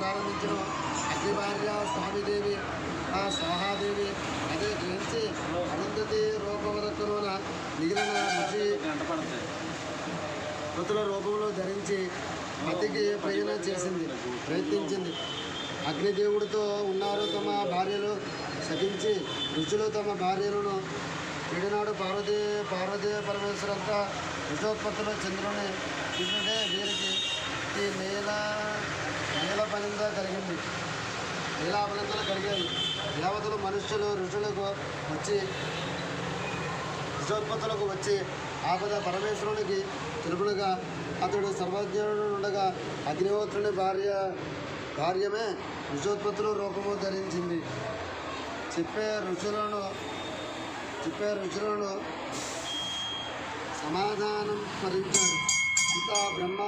ప్రారంభించడం. ప్రారంభించిన అగ్ని భార్య స్వామిదేవి ఆ స్వాహాదేవి అదే గ్రహించి అనంతతి రూపవరకున మిగిలిన ఋషి మృతుల రూపంలో ధరించి అతికి ప్రయాణం చేసింది ప్రయత్నించింది. అగ్నిదేవుడితో ఉన్నారు తమ భార్యలు. శపించి ఋషులు తమ భార్యలను ఈడినాడు పార్వతీ పార్వతీ పరమేశ్వరంతా ఋషోత్పత్తిలో చంద్రుని వీరికి ఈ నేల నీలాపనందలు కలిగాయి దేవతలు మనుష్యులు ఋషులకు వచ్చి విశ్వోత్పత్తులకు వచ్చి ఆపద పరమేశ్వరునికి తెలుపునగా అతడు సర్వజ్ఞుడు ఉండగా అగ్నిహోత్రుని భార్య భార్యమే విశ్వోత్పత్తులు రూపము ధరించింది. చెప్పే ఋషులను చెప్పే ఋషులను సమాధానం స్మరించాడు ఇంకా బ్రహ్మ